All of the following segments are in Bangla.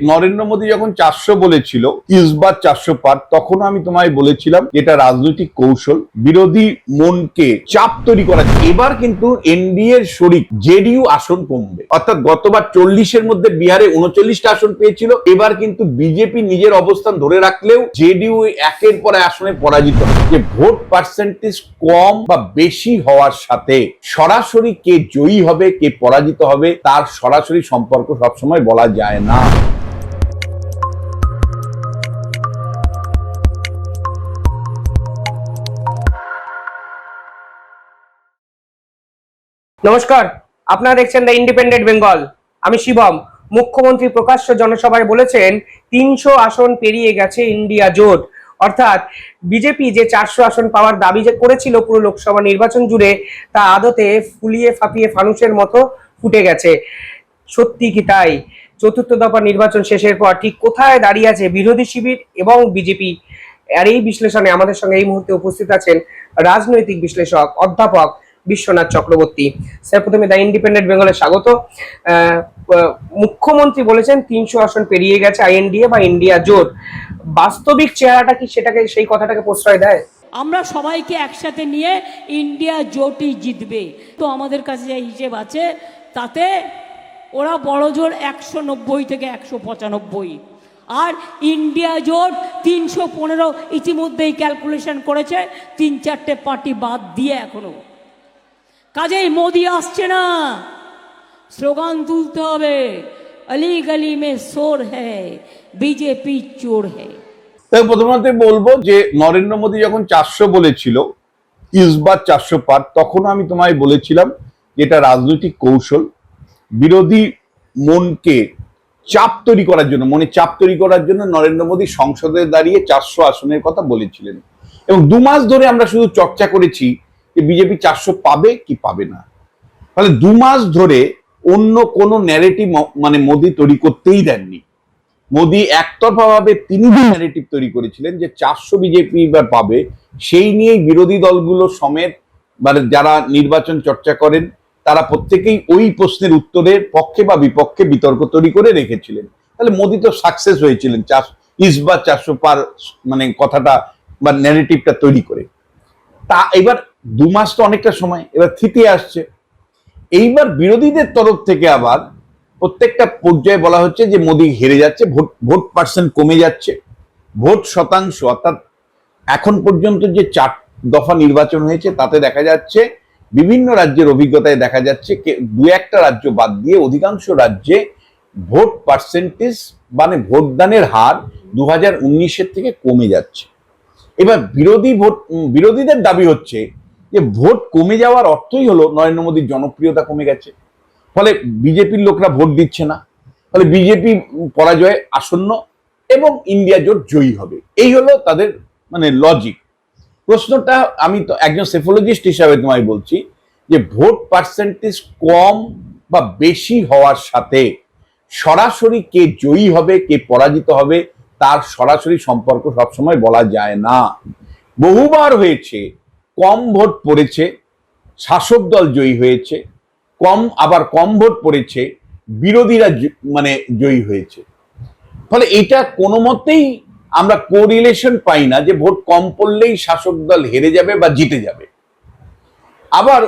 নরেন্দ্র মোদী যখন চারশো বলেছিল ইসবার চারশো পার তখন আমি তোমায় বলেছিলাম এটা রাজনৈতিক কৌশল, বিরোধী মনকে চাপ তৈরি করা এবার কিন্তু এনডিএ এর শরিক জেডিইউ আসন কমবে। অর্থাৎ গতবার চল্লিশের মধ্যে বিহারে উনচল্লিশটা আসন পেয়েছিল, এবার কিন্তু বিজেপি নিজের অবস্থান ধরে রাখলেও জেডিইউ একের পর আসনে পরাজিত যে ভোট পার্সেন্টেজ কম বা বেশি হওয়ার সাথে সরাসরি কে জয়ী হবে, কে পরাজিত হবে, তার সরাসরি সম্পর্ক সবসময় বলা যায় না। নমস্কার, আপনারা দেখছেন দ্য ইন্ডিপেন্ডেন্ট বেঙ্গল আমি শিবম। মুখ্যমন্ত্রী প্রকাশ্য জনসভায় বলেছেন, তিনশো আসন পেরিয়ে গেছে ইন্ডিয়া জোট। অর্থাৎ বিজেপি যে চারশো আসন পাওয়ার দাবি যে করেছিল পুরো লোকসভা নির্বাচন জুড়ে, তা আদতে ফুলিয়ে ফাঁপিয়ে ফানুষের মতো ফুটে গেছে। সত্যি কি তাই? চতুর্থ দফা নির্বাচন শেষের পর ঠিক কোথায় দাঁড়িয়ে আছে বিরোধী শিবির এবং বিজেপি? আর এই বিশ্লেষণে আমাদের সঙ্গে এই মুহূর্তে উপস্থিত আছেন রাজনৈতিক বিশ্লেষক, অধ্যাপক বিশ্বনাথ চক্রবর্তী। স্যার, প্রথমে দ্য ইন্ডিপেন্ডেন্ট বেঙ্গলে স্বাগত। মুখ্যমন্ত্রী বলেছেন তিনশো আসন পেরিয়ে গেছে আইএনডিএ বা ইন্ডিয়া জোট। বাস্তবিক চেহারাটা কি সেটাকে, সেই কথাটাকে প্রশ্রয় দেয়? আমরা সবাইকে একসাথে নিয়ে ইন্ডিয়া জোটই জিতবে। তো আমাদের কাছে যে হিসেব আছে, তাতে ওরা বড় জোর একশো নব্বই থেকে একশো পঁচানব্বই। আর ইন্ডিয়া জোট তিনশো পনেরো ইতিমধ্যেই ক্যালকুলেশন করেছে, তিন চারটে পার্টি বাদ দিয়ে এখনও। কাজেই মোদি আসছে না। স্লোগান তুলতে হবে অলি গলি মে সোর হ্যায়, বিজেপি চোর তাই প্রথমত বলব যে নরেন্দ্র মোদী যখন চারশো বলেছিল ইসবার চারশো পার, তখন আমি তোমায় বলেছিলাম এটা রাজনৈতিক কৌশল। বিরোধী মনকে চাপ তৈরি করার জন্য, মনে চাপ তৈরি করার জন্য নরেন্দ্র মোদী সংসদে দাঁড়িয়ে চারশো আসনের কথা বলেছিলেন। এবং দু মাস ধরে আমরা শুধু চর্চা করেছি যে বিজেপি চারশো পাবে কি পাবে না? তাহলে দু মাস ধরে অন্য কোনো ন্যারেটিভ মানে মোদী তৈরি করতেই দেননি। মোদী একতরফা ভাবে তিনি যে ন্যারেটিভ তৈরি করেছিলেন যে চারশো বিজেপি এবার পাবে, সেই নিয়েই বিরোধী দলগুলো সমেত মানে যারা নির্বাচন চর্চা করেন, তারা প্রত্যেকেই ওই প্রশ্নের উত্তরের পক্ষে বা বিপক্ষে বিতর্ক তৈরি করে রেখেছিলেন। তাহলে মোদী তো সাকসেস হয়েছিলেন, চার ইসবা চারশো পার মানে কথাটা বা ন্যারেটিভটা তৈরি করে। তা এবার দু মাস তো অনেকটা সময়, এবার থিতে আসছে। এইবার বিরোধীদের তরফ থেকে আবার প্রত্যেকটা পর্যায়ে বলা হচ্ছে যে মোদী হেরে যাচ্ছে, ভোট ভোট পার্সেন্ট কমে যাচ্ছে। ভোট শতাংশ, অর্থাৎ এখন পর্যন্ত যে চার দফা নির্বাচন হয়েছে, তাতে দেখা যাচ্ছে বিভিন্ন রাজ্যের অভিজ্ঞতায় দেখা যাচ্ছে দু একটা রাজ্য বাদ দিয়ে অধিকাংশ রাজ্যে ভোট পার্সেন্টেজ মানে ভোটদানের হার দু হাজার থেকে কমে যাচ্ছে। এবার বিরোধী ভোট বিরোধীদের দাবি হচ্ছে যে ভোট কমে যাওয়ার অর্থই হলো নরেন্দ্র মোদীর জনপ্রিয়তা কমে গেছে। ফলে বিজেপির লোকরা ভোট দিচ্ছে না। ফলে বিজেপি পরাজয়ে আসন্ন এবং ইন্ডিয়া জোট জয়ী হবে। এই হলো তাদের মানে লজিক প্রশ্নটা আমি তো একজন সেফোলজিস্ট হিসাবে তোমায় বলছি যে ভোট পার্সেন্টেজ কম বা বেশি হওয়ার সাথে সরাসরি কে জয়ী হবে, কে পরাজিত হবে, তার সরাসরি সম্পর্ক সবসময় বলা যায় না। বহুবার হয়েছে কম ভোট পড়েছে, শাসক দল জয়ী হয়েছে, কম, আবার কম ভোট পড়েছে, বিরোধীরা মানে জয়ী হয়েছে। ফলে এটা কোনো মতেই আমরা কোরিলেশন পাই না যে ভোট কম পড়লেই শাসক দল হেরে যাবে বা জিতে যাবে। আবার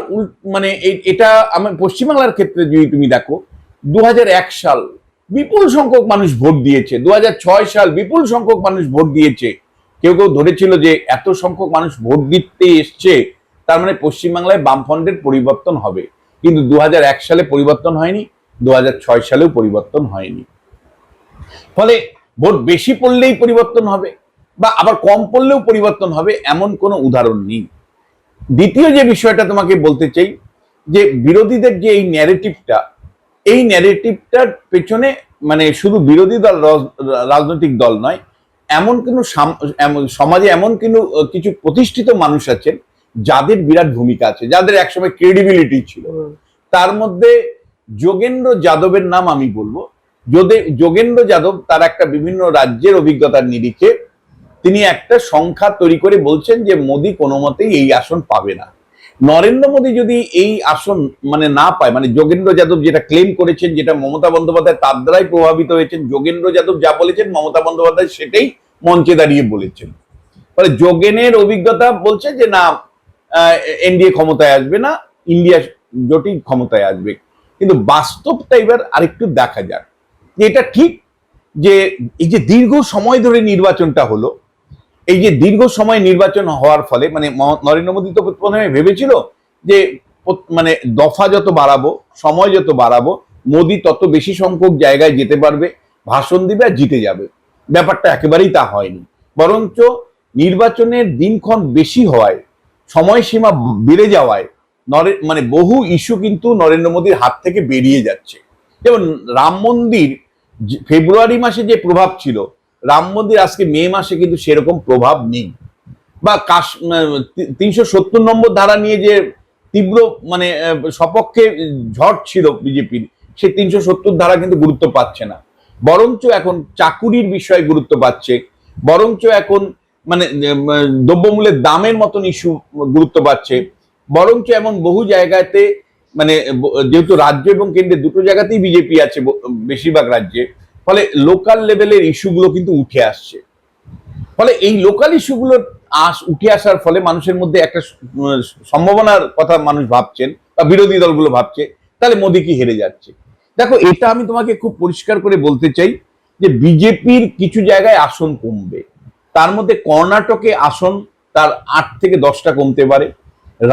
মানে এটা আমার পশ্চিমবাংলার ক্ষেত্রে যদি তুমি দেখো দু হাজার এক সাল বিপুল সংখ্যক মানুষ ভোট দিয়েছে দু হাজার ছয় সাল বিপুল সংখ্যক মানুষ ভোট দিয়েছে কেউ কেউ ধরেছিল যে এত সংখ্যক মানুষ ভোট দিতে এসছে, তার মানে পশ্চিমবাংলায় বামফ্রন্টের পরিবর্তন হবে। কিন্তু দু হাজার এক সালে পরিবর্তন হয়নি দু হাজার ছয় সালেও পরিবর্তন হয়নি। ফলে ভোট বেশি পড়লেই পরিবর্তন হবে বা আবার কম পড়লেও পরিবর্তন হবে এমন কোনো উদাহরণ নেই। দ্বিতীয় যে বিষয়টা তোমাকে বলতে চাই, যে বিরোধীদের যে এই ন্যারেটিভটা এই ন্যারেটিভটার পেছনে মানে শুধু বিরোধী দল, রাজ- রাজনৈতিক দল নয় এমন কোনো সমাজে এমন কোনো কিছু প্রতিষ্ঠিত মানুষ আছেন যাদের বিরাট ভূমিকা আছে যাদের একসময় ক্রেডিবিলিটি ছিল। তার মধ্যে যোগেন্দ্র যাদবের নাম আমি বলব। যোদে- যোগেন্দ্র যাদব তার একটা বিভিন্ন রাজ্যের অভিজ্ঞতার নিরিখে তিনি একটা সংখ্যা তৈরি করে বলছেন যে মোদী কোনো মতেই এই আসন পাবে না। নরেন্দ্র মোদী যদি এই আসন মানে না পায় মানে যোগেন্দ্র যাদব যেটা ক্লেম করেছেন, যেটা মমতা বন্দ্যোপাধ্যায় তার দ্বারাই প্রভাবিত হয়েছেন, যোগেন্দ্র যাদব যা বলেছেন, মমতা বন্দ্যোপাধ্যায় সেটাই মঞ্চে দাঁড়িয়ে বলেছেন। ফলে যোগেনের অভিজ্ঞতা বলছে যে না এনডিএ ক্ষমতায় আসবে না, ইন্ডিয়া জোটই ক্ষমতায় আসবে। কিন্তু বাস্তবটা এবার আরেকটু দেখা যাক। এটা ঠিক যে, এই যে দীর্ঘ সময় ধরে নির্বাচনটা হলো এই যে দীর্ঘ সময় নির্বাচন হওয়ার ফলে মানে নরেন্দ্র মোদী তো প্রথমে ভেবেছিল যে মানে দফা যত বাড়াবো, সময় যত বাড়াবো, মোদী তত বেশি সংখ্যক জায়গায় যেতে পারবে, ভাষণ দিবে আর জিতে যাবে। ব্যাপারটা একেবারেই তা হয়নি। বরঞ্চ নির্বাচনের দিনক্ষণ বেশি হওয়ায়, সময়সীমা বেড়ে যাওয়ায়, নরে মানে বহু ইস্যু কিন্তু নরেন্দ্র মোদীর হাত থেকে বেরিয়ে যাচ্ছে। যেমন রাম মন্দির ফেব্রুয়ারি মাসে যে প্রভাব ছিল রাম মন্দির আজকে মে মাসে কিন্তু সেরকম প্রভাব নেই। বা কাশ তিনশো সত্তর নম্বর ধারা নিয়ে যে তীব্র মানে সপক্ষে ঝড় ছিল বিজেপির, সেই তিনশো সত্তর ধারা কিন্তু গুরুত্ব পাচ্ছে না। বরঞ্চ এখন চাকুরির বিষয়ে গুরুত্ব পাচ্ছে। বরঞ্চ এখন মানে দ্রব্যমূল্যের দামের মতন ইস্যু গুরুত্ব পাচ্ছে। বরঞ্চ এমন বহু জায়গাতে মানে যেহেতু রাজ্য এবং কেন্দ্রে দুটো জায়গাতেই বিজেপি আছে বেশিরভাগ রাজ্যে ফলে লোকাল লেভেলের ইস্যুগুলো কিন্তু উঠে আসছে। ফলে এই লোকাল ইস্যুগুলো আস উঠে আসার ফলে মানুষের মধ্যে একটা সম্ভাবনার কথা মানুষ ভাবছেন বা বিরোধী দলগুলো ভাবছে তাহলে মোদী কি হেরে যাচ্ছে? দেখো এটা আমি তোমাকে খুব পরিষ্কার করে বলতে চাই যে বিজেপির কিছু জায়গায় আসন কমবে। তার মধ্যে কর্ণাটকে আসন তার আট থেকে দশটা কমতে পারে।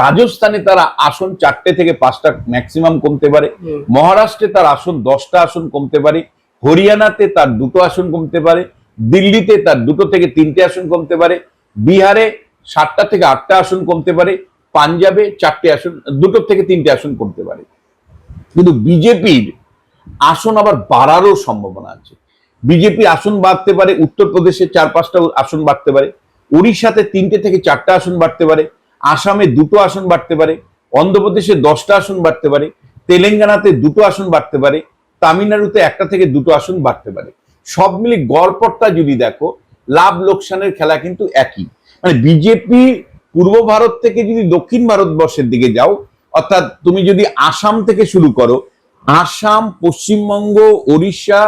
রাজস্থানে তার আসন চারটে থেকে পাঁচটা ম্যাক্সিমাম কমতে পারে। মহারাষ্ট্রে তার আসন দশটা আসন কমতে পারে। হরিয়ানাতে তার দুটো আসন কমতে পারে, দিল্লিতে তার দুটো থেকে তিনটে আসন কমতে পারে, বিহারে সাতটা থেকে আটটা আসন কমতে পারে, পাঞ্জাবে চারটে আসন দুটো থেকে তিনটে আসন কমতে পারে। কিন্তু বিজেপির আসন আবার বাড়ারও সম্ভাবনা আছে। বিজেপি আসন বাড়তে পারে, উত্তরপ্রদেশে চার পাঁচটা আসন বাড়তে পারে, উড়িষ্যাতে তিনটে থেকে চারটা আসন বাড়তে পারে, আসামে দুটো আসন বাড়তে পারে, অন্ধ্রপ্রদেশে দশটা আসন বাড়তে পারে, তেলেঙ্গানাতে দুটো আসন বাড়তে পারে তামিলনাড়ুতে একটা থেকে দুটো আসন বাড়তে পারে। সব মিলে গড়পড়টা যদি দেখো লাভ লোকসানের খেলা কিন্তু একই। মানে বিজেপি পূর্ব ভারত থেকে যদি দক্ষিণ ভারতবর্ষের দিকে যাও অর্থাৎ তুমি যদি আসাম থেকে শুরু করো আসাম পশ্চিমবঙ্গ ওড়িশা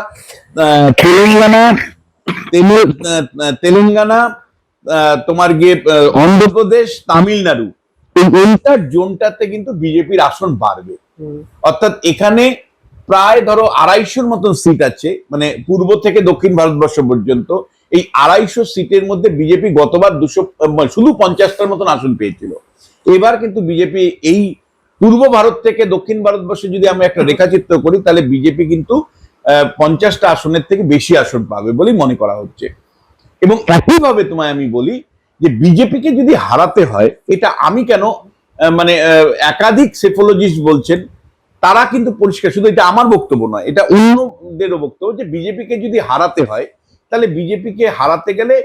আহ, তেলেঙ্গানা তেলেঙ্গানা আহ, তোমার গিয়ে অন্ধ্রপ্রদেশ তামিলনাড়ু। এই এন্টার জোনটাতে কিন্তু বিজেপির আসন বাড়বে। অর্থাৎ এখানে প্রায় ধরো আড়াইশোর মতন সিট আছে মানে পূর্ব থেকে দক্ষিণ ভারতবর্ষ পর্যন্ত, এই আড়াইশো সিটের মধ্যে বিজেপি গতবার দুশো শুধু পঞ্চাশটার মতন আসন পেয়েছিল। এবার কিন্তু বিজেপি এই পূর্ব ভারত থেকে দক্ষিণ ভারতবর্ষে যদি আমরা একটা রেখাচিত্র করি, তাহলে বিজেপি কিন্তু পঞ্চাশটা আসনের থেকে বেশি আসন পাবে বলেই মনে করা হচ্ছে। এবং একইভাবে তোমায় আমি বলি যে বিজেপিকে যদি হারাতে হয়, এটা আমি কেন মানে একাধিক সেফোলজিস্ট বলছেন তারা কিন্তু পরিষ্কার, শুধু এটা আমার বক্তব্য নয়, এটা অন্যদেরও বক্তব্য যে বিজেপিকে যদি হারাতে হয়, তাহলে বিজেপিকে হারাতে গেলে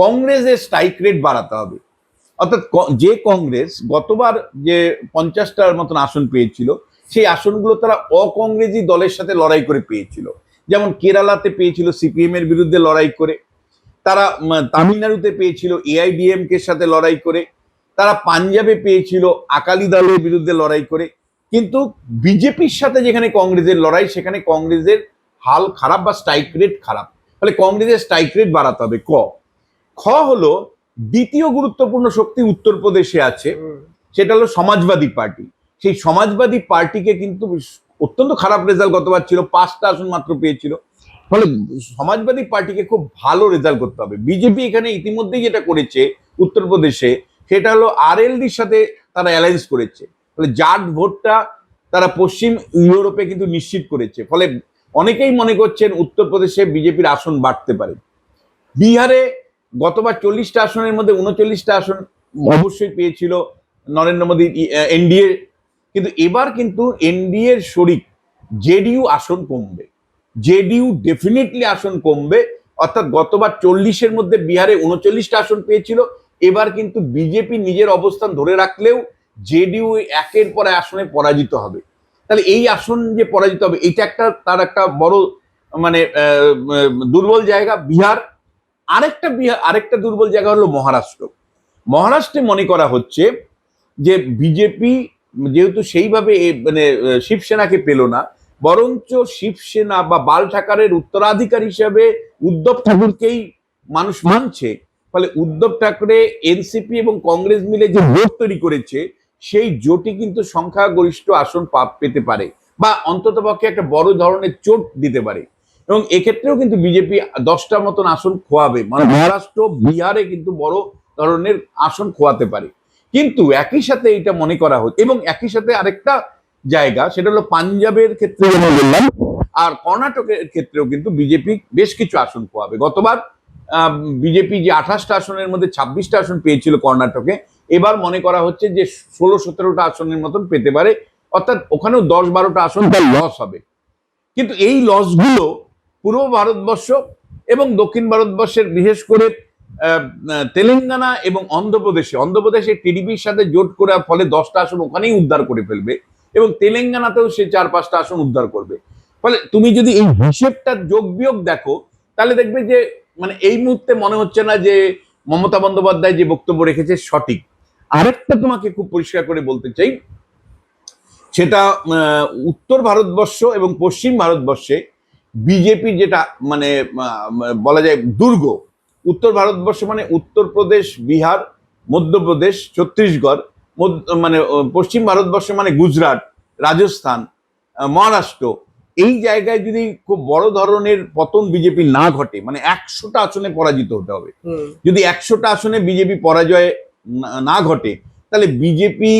কংগ্রেসের স্ট্রাইক রেট বাড়াতে হবে। অর্থাৎ যে কংগ্রেস গতবার যে পঞ্চাশটার মতন আসন পেয়েছিল, সেই আসনগুলো তারা অকংগ্রেসি দলের সাথে লড়াই করে পেয়েছিল। যেমন কেরালাতে পেয়েছিল সিপিএম এর বিরুদ্ধে লড়াই করে, তারা তামিলনাড়ুতে পেয়েছিল এআইডিএম কে সাথে লড়াই করে, তারা পাঞ্জাবে পেয়েছিল আকালি দলের বিরুদ্ধে লড়াই করে কিন্তু বিজেপির সাথে যেখানে কংগ্রেসের লড়াই সেখানে কংগ্রেসের হাল খারাপ বা স্ট্রাইক রেট খারাপ। ফলে কংগ্রেসের স্ট্রাইক রেট বাড়াতে হবে। ক। খ হলো দ্বিতীয় গুরুত্বপূর্ণ শক্তি উত্তরপ্রদেশে আছে সেটা হলো সমাজবাদী পার্টি। সেই সমাজবাদী পার্টিকে কিন্তু অত্যন্ত খারাপ রেজাল্ট গতবার ছিল পাঁচটা আসন মাত্র পেয়েছিল। ফলে সমাজবাদী পার্টিকে খুব ভালো রেজাল্ট করতে হবে। বিজেপি এখানে ইতিমধ্যেই যেটা করেছে উত্তরপ্রদেশে সেটা হলো আরএলডির সাথে তারা অ্যালায়েন্স করেছে। ফলে জাট ভোটটা তারা পশ্চিম ইউরোপে কিন্তু নিশ্চিত করেছে। ফলে অনেকেই মনে করছেন উত্তরপ্রদেশে বিজেপির আসন বাড়তে পারে। বিহারে গতবার চল্লিশটা আসনের মধ্যে উনচল্লিশটা আসন অবশ্যই পেয়েছিল নরেন্দ্র মোদী এনডিএ। কিন্তু এবার কিন্তু এনডিএ এর শরিক জেডিইউ আসন কমবে। জেডিইউ ডেফিনেটলি আসন কমবে। অর্থাৎ গতবার চল্লিশের মধ্যে বিহারে উনচল্লিশটা আসন পেয়েছিল। এবার কিন্তু বিজেপি নিজের অবস্থান ধরে রাখলেও জেডিইউ একের পর আসনে পরাজিত হবে। তাহলে এই আসন যে পরাজিত হবে এটা একটা, তার একটা বড় মানে দুর্বল জায়গা বিহার। আরেকটা বিহার, আরেকটা দুর্বল জায়গা হলো মহারাষ্ট্র। মহারাষ্ট্রে মনে করা হচ্ছে যে বিজেপি যেহেতু সেইভাবে মানে শিবসেনাকে পেল না, বরঞ্চ শিবসেনা বা বাল ঠাকারের উত্তরাধিকার হিসাবে উদ্ধব ঠাকুরকেই মানুষ মানছে। ফলে উদ্ধব ঠাকরে, এনসিপি এবং কংগ্রেস মিলে যে জোট তৈরি করেছে সেই জোটই কিন্তু সংখ্যাগরিষ্ঠ আসন পেতে পারে বা অন্তত পক্ষে একটা বড় ধরনের চোট দিতে পারে। এবং এক্ষেত্রেও কিন্তু বিজেপি দশটা মতন আসন খোয়াবে। মানে মহারাষ্ট্র বিহারে কিন্তু বড় ধরনের আসন খোয়াতে পারে। কিন্তু একই সাথে এটা মনে করা হচ্ছে এবং একই সাথে আরেকটা জায়গা সেটা হলো পাঞ্জাবের ক্ষেত্রে বললাম। আর কর্ণাটকের ক্ষেত্রেও কিন্তু বিজেপি বেশ কিছু আসন খোয়াবে। গতবার বিজেপি যে আঠাশটা আসনের মধ্যে ছাব্বিশটা আসন পেয়েছিল কর্ণাটকে এবার মনে করা হচ্ছে যে ষোলো সতেরোটা আসনের মতন পেতে পারে অর্থাৎ ওখানেও দশ বারোটা আসন তার লস হবে। কিন্তু এই লসগুলো পূর্ব ভারতবর্ষ এবং দক্ষিণ ভারতবর্ষের বিশেষ করে তেলেঙ্গানা এবং অন্ধ্রপ্রদেশে অন্ধ্রপ্রদেশে টিডিপির সাথে জোট করার ফলে দশটা আসন ওখানেই উদ্ধার করে ফেলবে এবং তেলেঙ্গানাতেও সে চার পাঁচটা আসন উদ্ধার করবে। ফলে তুমি যদি এই হিসেবটা যোগ বিয়োগ দেখো তাহলে দেখবে যে মানে এই মুহূর্তে মনে হচ্ছে না যে মমতা বন্দ্যোপাধ্যায় যে বক্তব্য রেখেছে সঠিক। আরেকটা তোমাকে খুব পরিষ্কার করে বলতে চাই, সেটা উত্তর ভারতবর্ষ এবং পশ্চিম ভারতবর্ষে বিজেপি যেটা মানে বলা যায় দুর্গ, উত্তর ভারতবর্ষ মানে উত্তরপ্রদেশ, বিহার, মধ্যপ্রদেশ, ছত্তিশগড় মানে পশ্চিম ভারতবর্ষ মানে গুজরাট, রাজস্থান মহারাষ্ট্র এই জায়গায় যদি খুব বড় ধরনের পতন বিজেপি না ঘটে মানে একশোটা আসনে পরাজিত হতে হবে। যদি একশোটা আসনে বিজেপি পরাজয় না- ঘটে তাহলে বিজেপি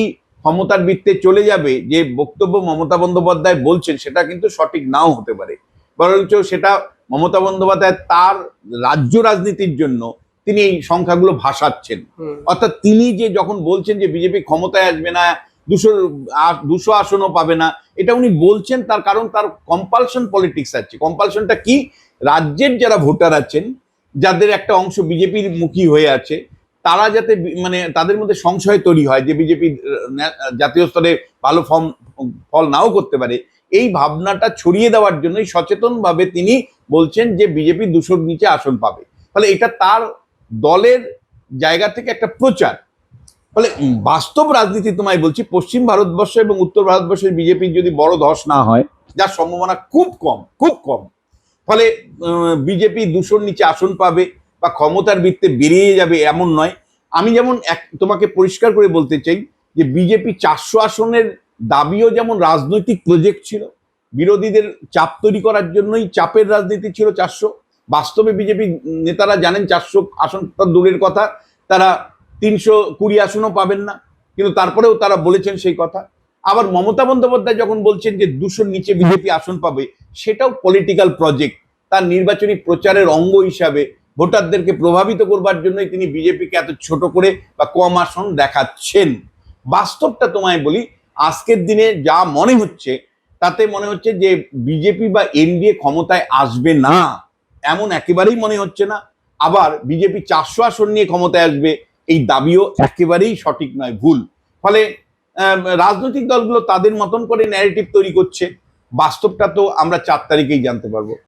ক্ষমতার বৃত্তে চলে যাবে যে বক্তব্য মমতা বন্দ্যোপাধ্যায় বলছেন সেটা কিন্তু সঠিক নাও হতে পারে। বরঞ্চ সেটা মমতা বন্দ্যোপাধ্যায় তার রাজ্য রাজনীতির জন্য তিনি এই সংখ্যাগুলো ভাসাচ্ছেন। অর্থাৎ তিনি যে যখন বলছেন যে বিজেপি ক্ষমতায় আসবে না দুশো দুশো আসনও পাবে না। এটা উনি বলছেন, তার কারণ তার কম্পালশন পলিটিক্স আছে। কম্পালশনটা কি? রাজ্যের যারা ভোটার আছেন, যাদের একটা অংশ বিজেপির মুখী হয়ে আছে, তারা যাতে মানে তাদের মধ্যে সংশয় তৈরি হয় যে বিজেপি জাতীয় স্তরে ভালো ফর্ম, ফল নাও করতে পারে, এই ভাবনাটা ছড়িয়ে দেওয়ার জন্যই সচেতনভাবে তিনি বলছেন যে বিজেপি দুশোর নিচে আসন পাবে। ফলে এটা তার দলের জায়গা থেকে একটা প্রচার। ফলে বাস্তব রাজনীতি তোমায় বলছি, পশ্চিম ভারতবর্ষ এবং উত্তর ভারতবর্ষের বিজেপির যদি বড় ধস না হয়, যার সম্ভাবনা খুব কম খুব কম, ফলে বিজেপি দুশোর নিচে আসন পাবে বা ক্ষমতার বৃত্তে বেরিয়ে যাবে এমন নয়। আমি যেমন এক, তোমাকে পরিষ্কার করে বলতে চাই যে বিজেপি চারশো আসনের দাবিও যেমন রাজনৈতিক প্রজেক্ট ছিল, বিরোধীদের চাপ তৈরি করার জন্যই চাপের রাজনীতি ছিল চারশো। বাস্তবে বিজেপি নেতারা জানেন চারশো আসন দূরের কথা, তারা তিনশো কুড়ি আসনও পাবেন না। কিন্তু তারপরেও তারা বলেছেন সেই কথা। আবার মমতা বন্দ্যোপাধ্যায় যখন বলছেন যে দুশোর নিচে বিজেপি আসন পাবে, সেটাও পলিটিক্যাল প্রজেক্ট তার নির্বাচনী প্রচারের অঙ্গ হিসাবে ভোটারদেরকে প্রভাবিত করবার জন্যই তিনি বিজেপিকে এত ছোট করে বা কম আসন দেখাচ্ছেন। বাস্তবটা তোমায় বলি, আজকের দিনে যা মনে হচ্ছে, তাতে মনে হচ্ছে যে বিজেপি বা এনডিএ ক্ষমতায় আসবে না। এমন একেবারেই মনে হচ্ছে না। আবার বিজেপি চারশো আসন নিয়ে ক্ষমতায় আসবে এই দাবিও একেবারেই সঠিক নয়, ভুল। ফলে রাজনৈতিক দলগুলো তাদের মতন করে ন্যারেটিভ তৈরি করছে। বাস্তবটা তো আমরা চার তারিখেই জানতে পারব।